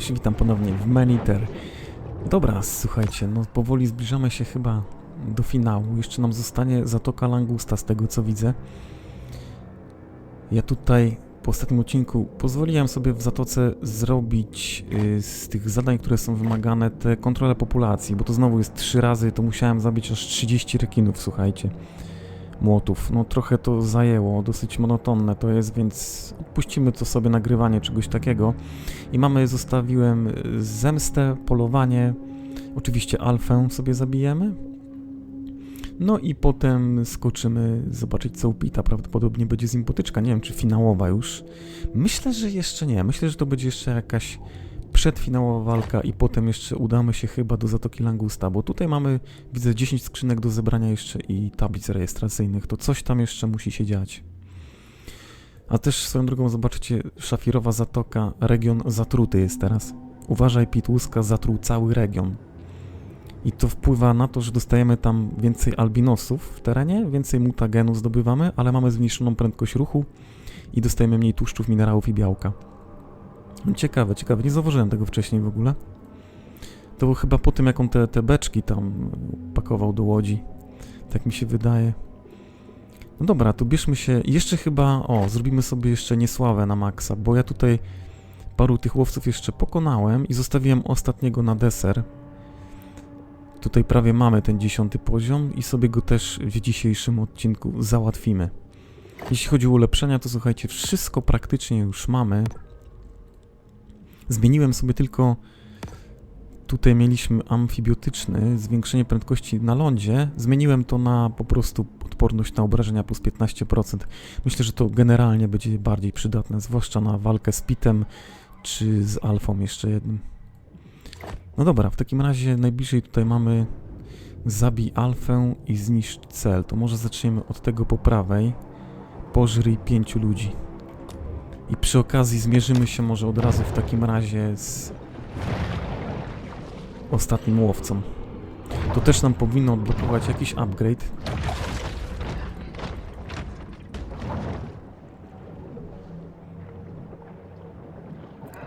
Cześć, witam ponownie w Maniter. Dobra, słuchajcie, no powoli zbliżamy się chyba do finału. Jeszcze nam zostanie Zatoka Langusta z tego co widzę. Ja tutaj po ostatnim odcinku pozwoliłem sobie w Zatoce zrobić y, z tych zadań, które są wymagane, te kontrole populacji, bo to znowu jest trzy razy, to musiałem zabić aż 30 rekinów, słuchajcie. Młotów. No trochę to zajęło, dosyć monotonne to jest, więc odpuścimy to sobie nagrywanie czegoś takiego. I mamy, zostawiłem y, zemstę, polowanie, oczywiście alfę sobie zabijemy. No i potem skoczymy zobaczyć co u Pita, prawdopodobnie będzie z nim potyczka, nie wiem czy finałowa już. Myślę, że jeszcze nie, myślę, że to będzie jeszcze jakaś przedfinałowa walka i potem jeszcze udamy się chyba do Zatoki Langusta, bo tutaj mamy, widzę 10 skrzynek do zebrania jeszcze i tablic rejestracyjnych, to coś tam jeszcze musi się dziać. A też swoją drogą zobaczycie, szafirowa zatoka, region zatruty jest teraz. Uważaj, Pitłuska zatruł cały region. I to wpływa na to, że dostajemy tam więcej albinosów w terenie, więcej mutagenu zdobywamy, ale mamy zmniejszoną prędkość ruchu i dostajemy mniej tłuszczów, minerałów i białka. Ciekawe, ciekawe, nie zauważyłem tego wcześniej w ogóle. To było chyba po tym, jak on te, te beczki tam pakował do łodzi. Tak mi się wydaje. No dobra, to bierzmy się. Jeszcze chyba. O, zrobimy sobie jeszcze niesławę na maksa, bo ja tutaj paru tych łowców jeszcze pokonałem i zostawiłem ostatniego na deser. Tutaj prawie mamy ten dziesiąty poziom i sobie go też w dzisiejszym odcinku załatwimy. Jeśli chodzi o ulepszenia, to słuchajcie, wszystko praktycznie już mamy. Zmieniłem sobie tylko. Tutaj mieliśmy amfibiotyczny, zwiększenie prędkości na lądzie. Zmieniłem to na po prostu odporność na obrażenia plus 15%. Myślę, że to generalnie będzie bardziej przydatne, zwłaszcza na walkę z Pitem czy z Alfą jeszcze jednym. No dobra, w takim razie najbliżej tutaj mamy zabij Alfę i zniszcz cel. To może zaczniemy od tego po prawej. Pożryj pięciu ludzi. I przy okazji zmierzymy się może od razu w takim razie z ostatnim łowcą. To też nam powinno odblokować jakiś upgrade.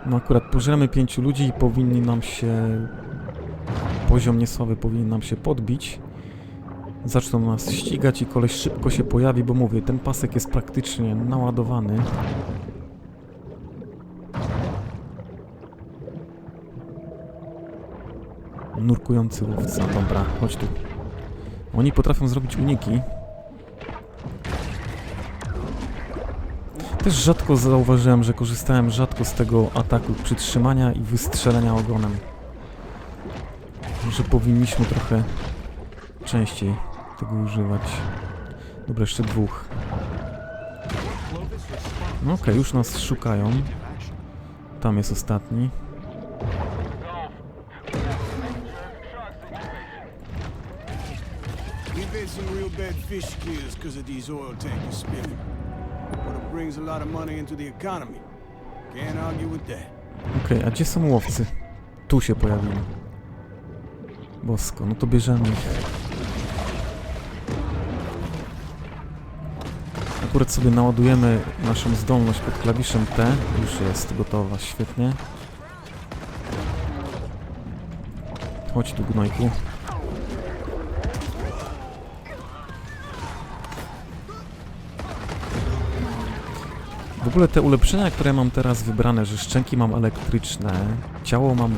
No akurat pożremy pięciu ludzi i powinni nam się... Poziom niesławy powinien nam się podbić. Zaczną nas ścigać i koleś szybko się pojawi, bo mówię, ten pasek jest praktycznie naładowany. Nurkujący łowca, dobra, chodź tu. Oni potrafią zrobić uniki. Też rzadko zauważyłem, że korzystałem rzadko z tego ataku przytrzymania i wystrzelenia ogonem. Że powinniśmy trochę częściej tego używać. Dobra, jeszcze dwóch. No okej, już nas szukają. Tam jest ostatni. We've some real bad fish kills because of these oil tankers spilling. But it brings a lot of money into the economy. Can't argue with that. Okej, a gdzie są łowcy? Tu się pojawili. Bosko, no to bierzemy ich. Akurat sobie naładujemy naszą zdolność pod klawiszem T. Już jest gotowa, świetnie. Chodź tu, gnojku. Ogóle te ulepszenia, które mam teraz wybrane, że szczęki mam elektryczne, ciało mam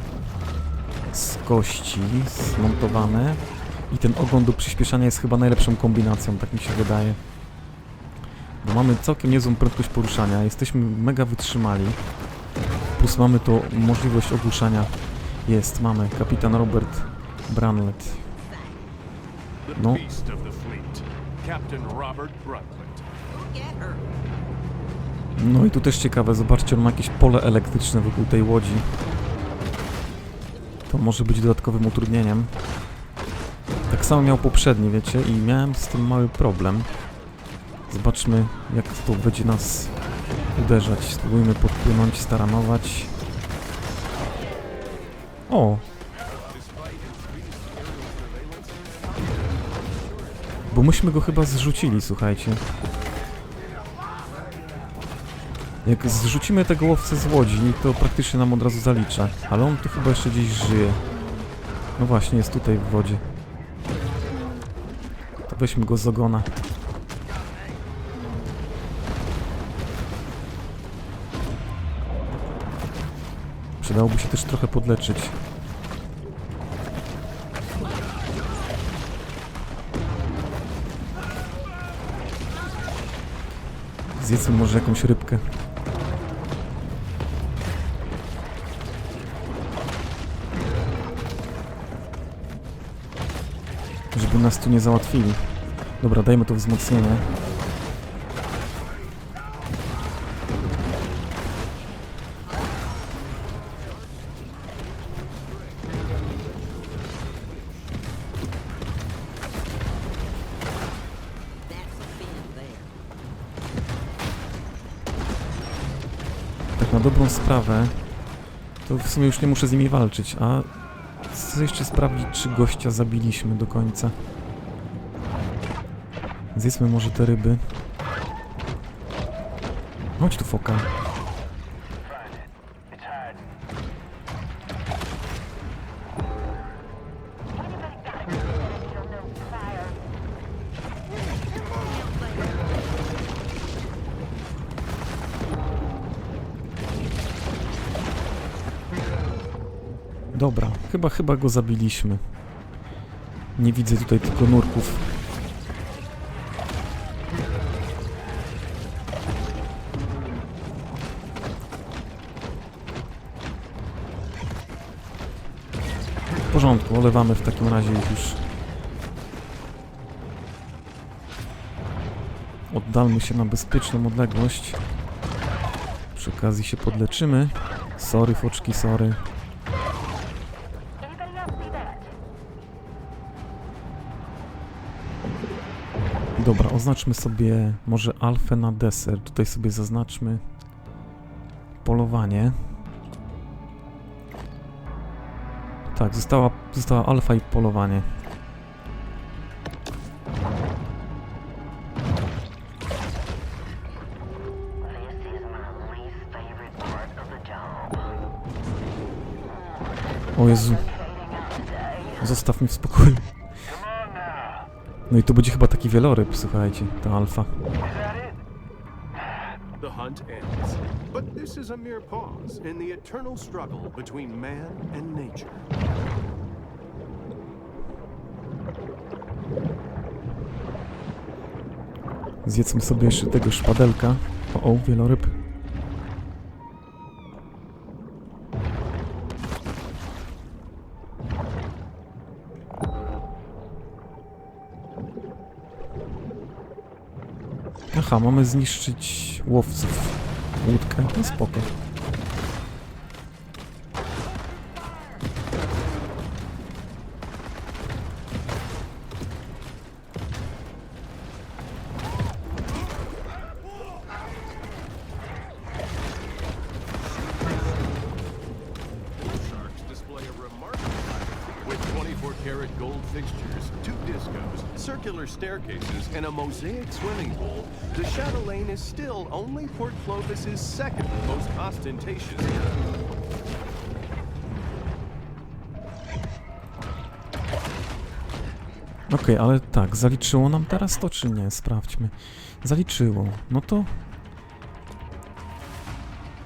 z kości zmontowane i ten ogon do przyspieszania jest chyba najlepszą kombinacją, tak mi się wydaje. Bo mamy całkiem niezłą prędkość poruszania, jesteśmy mega wytrzymali. Plus mamy to możliwość ogłuszania. Jest, mamy. Kapitan Robert Branlet. No. Captain Robert. No i tu też ciekawe, zobaczcie, on ma jakieś pole elektryczne wokół tej łodzi. To może być dodatkowym utrudnieniem. Tak samo miał poprzedni, wiecie, i miałem z tym mały problem. Zobaczmy, jak to będzie nas uderzać. Spróbujmy podpłynąć, staranować. O! Bo myśmy go chyba zrzucili, słuchajcie. Jak zrzucimy tego łowcę z łodzi, to praktycznie nam od razu zalicza. Ale on tu chyba jeszcze gdzieś żyje. No właśnie, jest tutaj w wodzie. To weźmy go z ogona. Przydałoby się też trochę podleczyć. Zjedzmy może jakąś rybkę. Żeby nas tu nie załatwili. Dobra, dajmy to wzmocnienie. Tak na dobrą sprawę, to w sumie już nie muszę z nimi walczyć, a chcę jeszcze sprawdzić, czy gościa zabiliśmy do końca. Zjedzmy może te ryby. Chodź tu foka. Dobra, chyba, chyba go zabiliśmy. Nie widzę tutaj tylko nurków. W porządku, olewamy w takim razie już. Oddalmy się na bezpieczną odległość. Przy okazji się podleczymy. Sorry, foczki, sorry. Dobra, oznaczmy sobie może alfę na deser. Tutaj sobie zaznaczmy polowanie. Tak, została, została alfa i polowanie. O Jezu, zostaw mnie w spokoju. No i to będzie chyba taki wieloryb, słuchajcie, ta alfa. The hunt ends. But this is a mere pause in the eternal struggle between man and nature. Zjedzmy sobie jeszcze tego szpadelka. O, o, wieloryb. Mamy zniszczyć łowców. Łódkę, no spoko. Karat gold fixtures, two discos, circular staircases, and a mosaic swimming pool. The Chatelaine is still only Port Clovis's second most ostentatious. Okej, ale tak, zaliczyło nam teraz to czy nie? Sprawdźmy. Zaliczyło. No to...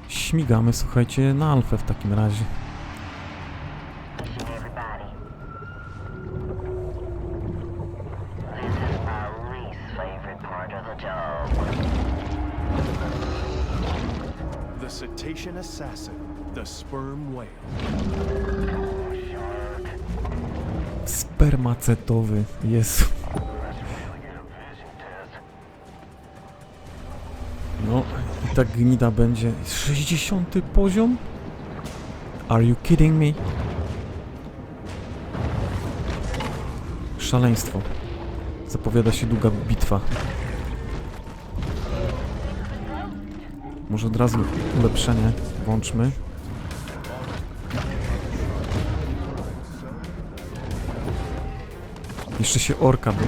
Śmigamy, słuchajcie, na alfę w takim razie. Cetacean assassin, the sperm whale. Spermacetowy, Jezu. No, i tak gnida będzie. 60 poziom? Are you kidding me? Szaleństwo. Zapowiada się długa bitwa. Może od razu ulepszenie włączmy. Jeszcze się orka by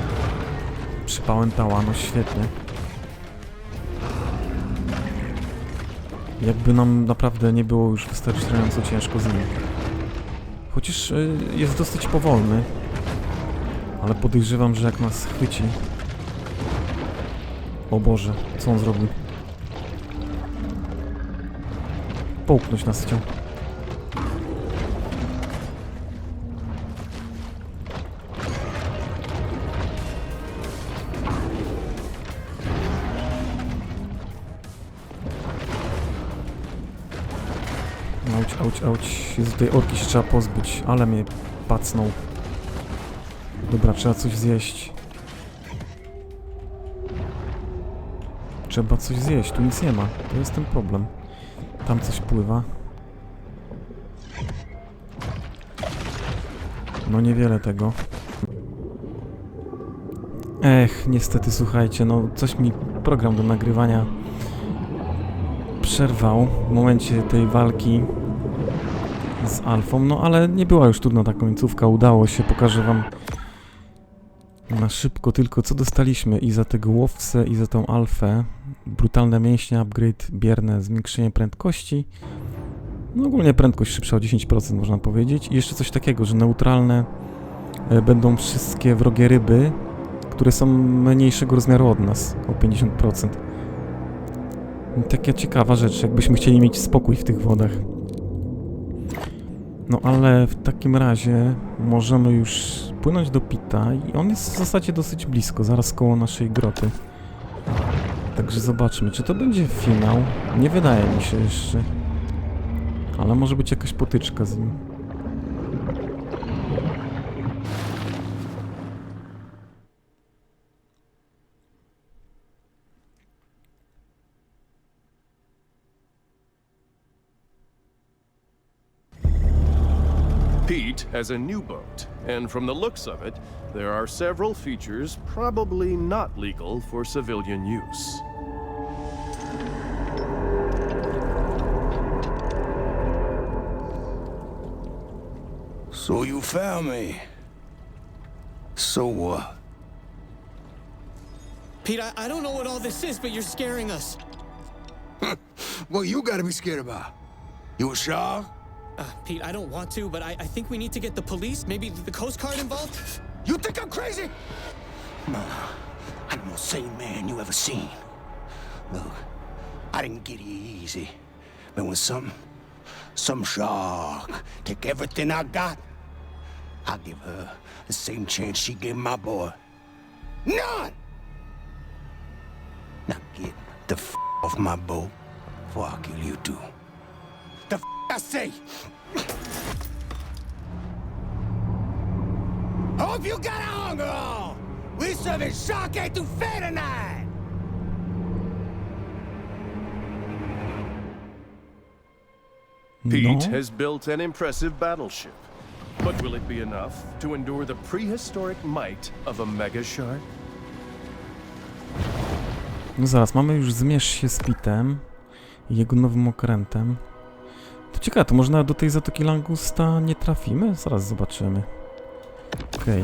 przypałętała, no świetnie. Jakby nam naprawdę nie było już wystarczająco ciężko z nim. Chociaż y, jest dosyć powolny. Ale podejrzewam, że jak nas chwyci... O Boże, co on zrobił? Połknąć nas chciał. Auć, auć, auć. Jest tutaj orki się trzeba pozbyć, ale mnie pacnął. Dobra, trzeba coś zjeść. Trzeba coś zjeść, tu nic nie ma. To jest ten problem. Tam coś pływa. No niewiele tego. Ech, niestety słuchajcie, no coś mi program do nagrywania przerwał w momencie tej walki z Alfą, no ale nie była już trudna ta końcówka, udało się, pokażę wam na szybko tylko co dostaliśmy i za tego łowcę i za tą Alfę. Brutalne mięśnie, upgrade, bierne zwiększenie prędkości. No ogólnie prędkość szybsza o 10% można powiedzieć. I jeszcze coś takiego, że neutralne e, będą wszystkie wrogie ryby, które są mniejszego rozmiaru od nas o 50%. Taka ciekawa rzecz, jakbyśmy chcieli mieć spokój w tych wodach. No ale w takim razie możemy już płynąć do Pita i on jest w zasadzie dosyć blisko, zaraz koło naszej groty. Także zobaczmy, czy to będzie finał. Nie wydaje mi się jeszcze. Ale może być jakaś potyczka z nim. Pete has a new boat, and from the looks of it, there are several features probably not legal for civilian use. So you found me. So what? Pete, I, I don't know what all this is, but you're scaring us. What you gotta be scared about? You a shark? Uh, Pete, I don't want to, but I, I think we need to get the police, maybe the Coast Guard involved. You think I'm crazy? Nah, I'm the most sane man you ever seen. Look, I didn't get here easy. But when some, some shark take everything I got, I'll give her the same chance she gave my boy. None! Now get the f off my boat before I kill you too. The f I say! Hope you got a hunger on! We serving shark etouffee tonight! Pete No. has built an impressive battleship. But will it be enough to endure the prehistoric might of a mega shark? No zaraz, mamy już zmierz się z Pitem i jego nowym okrętem. Ciekawe, to może nawet do tej Zatoki Langusta nie trafimy? Zaraz zobaczymy. Okej.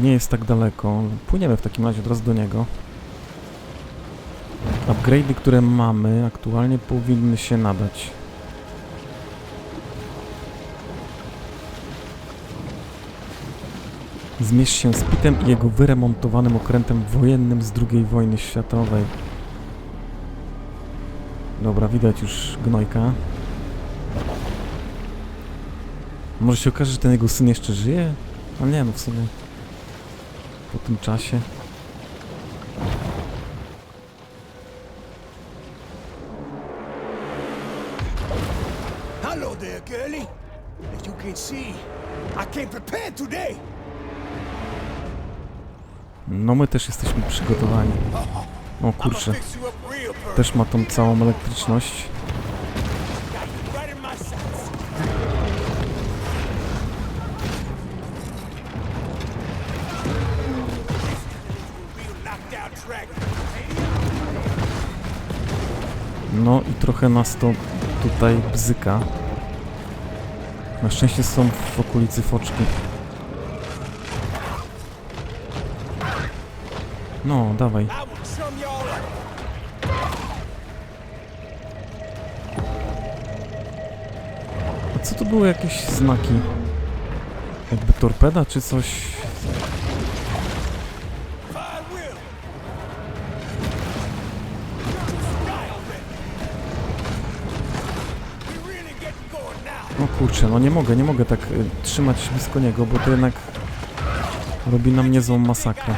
Nie jest tak daleko. Płyniemy w takim razie od razu do niego. Upgrade'y, które mamy aktualnie powinny się nadać. Zmierz się z Pitem i jego wyremontowanym okrętem wojennym z II wojny światowej. Dobra, widać już gnojka. Może się okaże, że ten jego syn jeszcze żyje? Ale nie, no w sumie. Po tym czasie. Hello there, girlie. As you can see, I came prepared today. No my też jesteśmy przygotowani. O kurczę, też ma tą całą elektryczność. No i trochę nas to tutaj bzyka. Na szczęście są w okolicy foczki. No, dawaj. A co to były jakieś znaki? Jakby torpeda czy coś O kurczę, no nie mogę, nie mogę tak y, trzymać blisko niego, bo to jednak robi nam niezłą masakrę.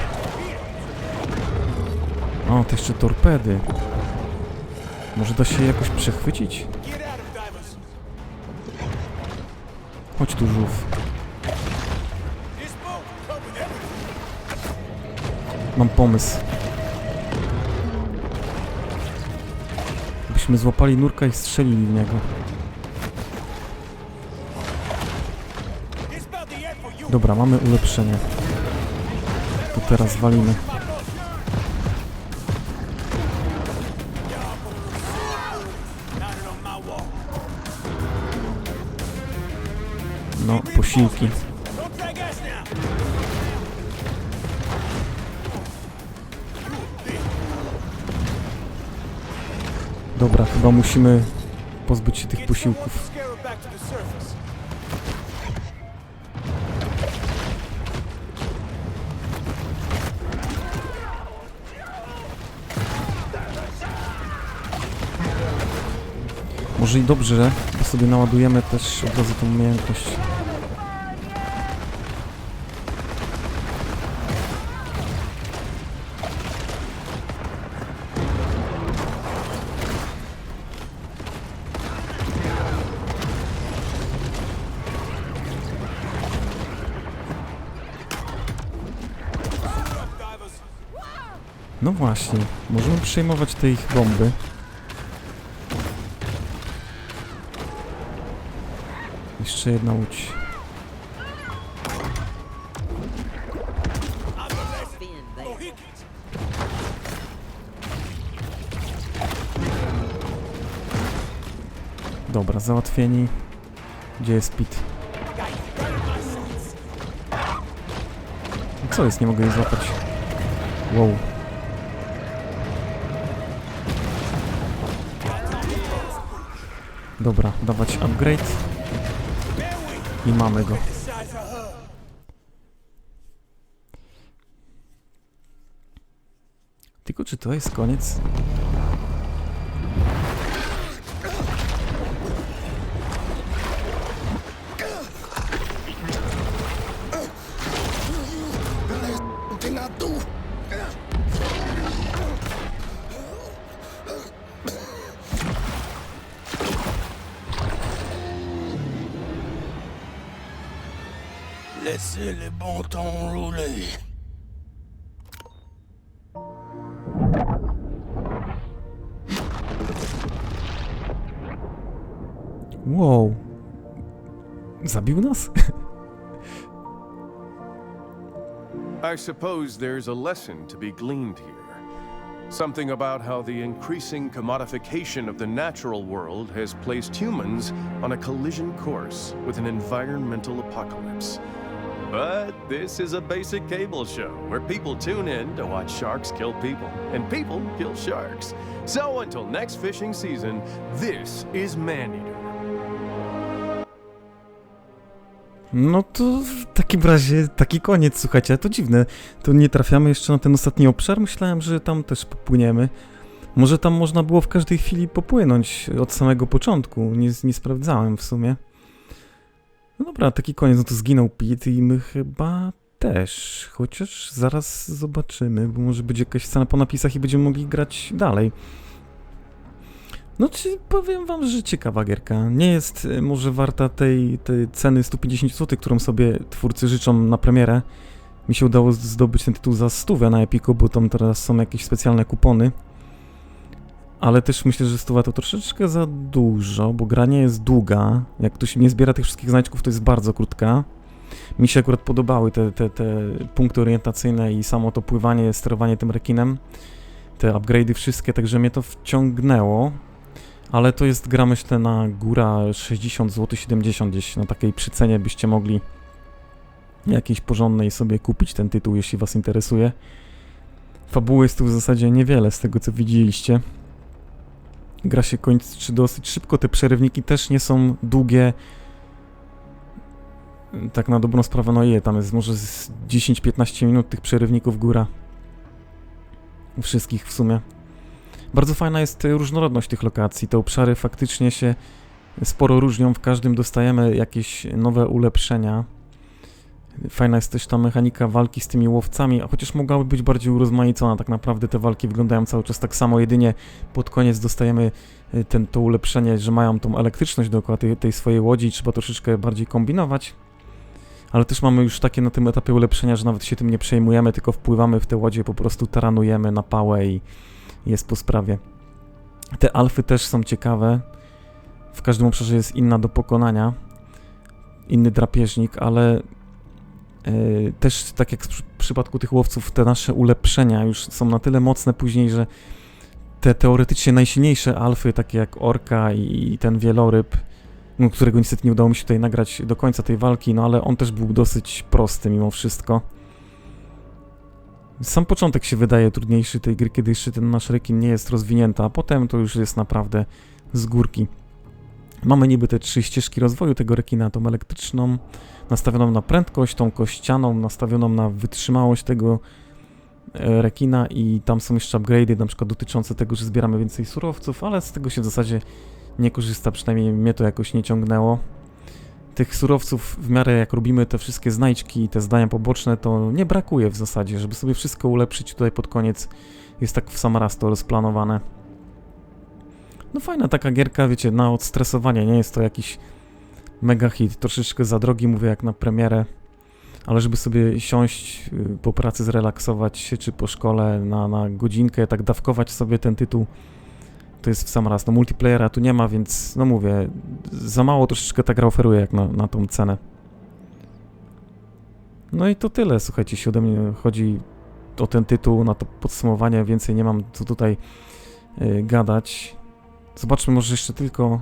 O, to jeszcze torpedy. Może da się jakoś przechwycić? Chodź tu, żółw. Mam pomysł. Byśmy złapali nurka i strzelili w niego. Dobra, mamy ulepszenie. To teraz walimy. No, posiłki. Dobra, chyba musimy pozbyć się tych posiłków. Może i dobrze, bo sobie naładujemy też od razu tą umiejętność. No właśnie, możemy przejmować te ich bomby. Jeszcze jedna łódź. Dobra, załatwieni. Gdzie jest Pit? Co jest? Nie mogę jej złapać. Wow. Dobra, dawać upgrade. I mamy go. Tylko czy to jest koniec? Les bons temps rouler. Wow. Zabił nas? I suppose there's a lesson to be gleaned here. Something about how the increasing commodification of the natural world has placed humans on a collision course with an environmental apocalypse. But this is a basic cable show where people tune in to watch sharks kill people and people kill sharks. So until next fishing season, this is Maneater. No to w takim razie taki koniec, słuchajcie, to dziwne. To nie trafiamy jeszcze na ten ostatni obszar. Myślałem, że tam też popłyniemy. Może tam można było w każdej chwili popłynąć od samego początku. Nie, nie sprawdzałem w sumie. No dobra, taki koniec. No to zginął Pete i my chyba też. Chociaż zaraz zobaczymy, bo może będzie jakaś scena po napisach i będziemy mogli grać dalej. No czy powiem wam, że ciekawa gierka. Nie jest e, może warta tej, tej ceny 150 zł, którą sobie twórcy życzą na premierę. Mi się udało zdobyć ten tytuł za stówę na Epiku, bo tam teraz są jakieś specjalne kupony. Ale też myślę, że stuwa to troszeczkę za dużo, bo gra nie jest długa. Jak ktoś nie zbiera tych wszystkich znaczków, to jest bardzo krótka. Mi się akurat podobały te, te, te punkty orientacyjne i samo to pływanie, sterowanie tym rekinem. Te upgrade'y wszystkie, także mnie to wciągnęło. Ale to jest gra myślę na góra 60 zł 70 gdzieś na takiej przycenie byście mogli jakiejś porządnej sobie kupić ten tytuł, jeśli was interesuje. Fabuły jest tu w zasadzie niewiele z tego co widzieliście. Gra się kończy dosyć szybko, te przerywniki też nie są długie. Tak na dobrą sprawę, no je, tam jest może z 10-15 minut tych przerywników góra. Wszystkich w sumie. Bardzo fajna jest y, różnorodność tych lokacji. Te obszary faktycznie się sporo różnią. W każdym dostajemy jakieś nowe ulepszenia. Fajna jest też ta mechanika walki z tymi łowcami, a chociaż mogłaby być bardziej urozmaicona. Tak naprawdę te walki wyglądają cały czas tak samo, jedynie pod koniec dostajemy y, ten, to ulepszenie, że mają tą elektryczność dookoła tej, tej swojej łodzi trzeba troszeczkę bardziej kombinować. Ale też mamy już takie na tym etapie ulepszenia, że nawet się tym nie przejmujemy, tylko wpływamy w te łodzie, po prostu taranujemy na pałę i jest po sprawie. Te alfy też są ciekawe. W każdym obszarze jest inna do pokonania. Inny drapieżnik, ale też tak jak w przy- przypadku tych łowców, te nasze ulepszenia już są na tyle mocne później, że te teoretycznie najsilniejsze alfy, takie jak orka i, ten wieloryb, no, którego niestety nie udało mi się tutaj nagrać do końca tej walki, no ale on też był dosyć prosty mimo wszystko. Sam początek się wydaje trudniejszy tej gry, kiedy jeszcze ten nasz rekin nie jest rozwinięty, a potem to już jest naprawdę z górki. Mamy niby te trzy ścieżki rozwoju tego rekina, tą elektryczną, nastawioną na prędkość, tą kościaną, nastawioną na wytrzymałość tego e, rekina i tam są jeszcze upgrade'y, na przykład dotyczące tego, że zbieramy więcej surowców, ale z tego się w zasadzie nie korzysta, przynajmniej mnie to jakoś nie ciągnęło. Tych surowców w miarę jak robimy te wszystkie znajdźki i te zdania poboczne, to nie brakuje w zasadzie, żeby sobie wszystko ulepszyć tutaj pod koniec. Jest tak w sam raz to rozplanowane. No fajna taka gierka, wiecie, na odstresowanie, nie jest to jakiś mega hit, troszeczkę za drogi, mówię jak na premierę, ale żeby sobie siąść y, po pracy, zrelaksować się, czy po szkole na, na godzinkę, tak dawkować sobie ten tytuł, to jest w sam raz. No multiplayera tu nie ma, więc no mówię, za mało troszeczkę ta gra oferuje jak na, na tą cenę. No i to tyle, słuchajcie, jeśli ode mnie chodzi o ten tytuł, na to podsumowanie, więcej nie mam co tutaj y, gadać. Zobaczmy może jeszcze tylko,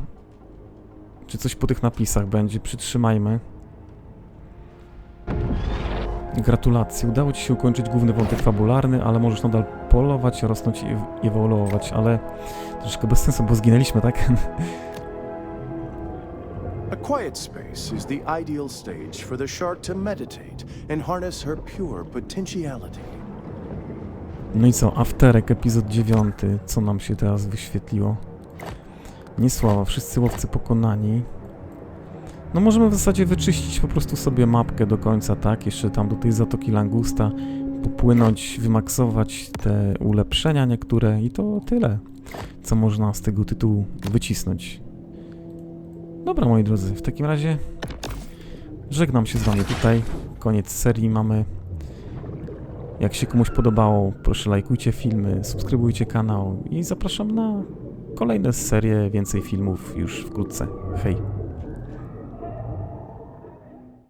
czy coś po tych napisach będzie, przytrzymajmy. Gratulacje, udało Ci się ukończyć główny wątek fabularny, ale możesz nadal polować, rosnąć i ewoluować, ale troszkę bez sensu, bo zginęliśmy, tak? A quiet space is the ideal stage for the shark to meditate and harness her pure potentiality. No i co, Afterek, epizod 9, co nam się teraz wyświetliło? Niesława, wszyscy łowcy pokonani. No możemy w zasadzie wyczyścić po prostu sobie mapkę do końca, tak? Jeszcze tam do tej Zatoki Langusta, popłynąć, wymaksować te ulepszenia niektóre i to tyle, co można z tego tytułu wycisnąć. Dobra, moi drodzy, w takim razie żegnam się z wami tutaj. Koniec serii mamy. Jak się komuś podobało, proszę lajkujcie filmy, subskrybujcie kanał i zapraszam na kolejne serie, więcej filmów już wkrótce. Hej!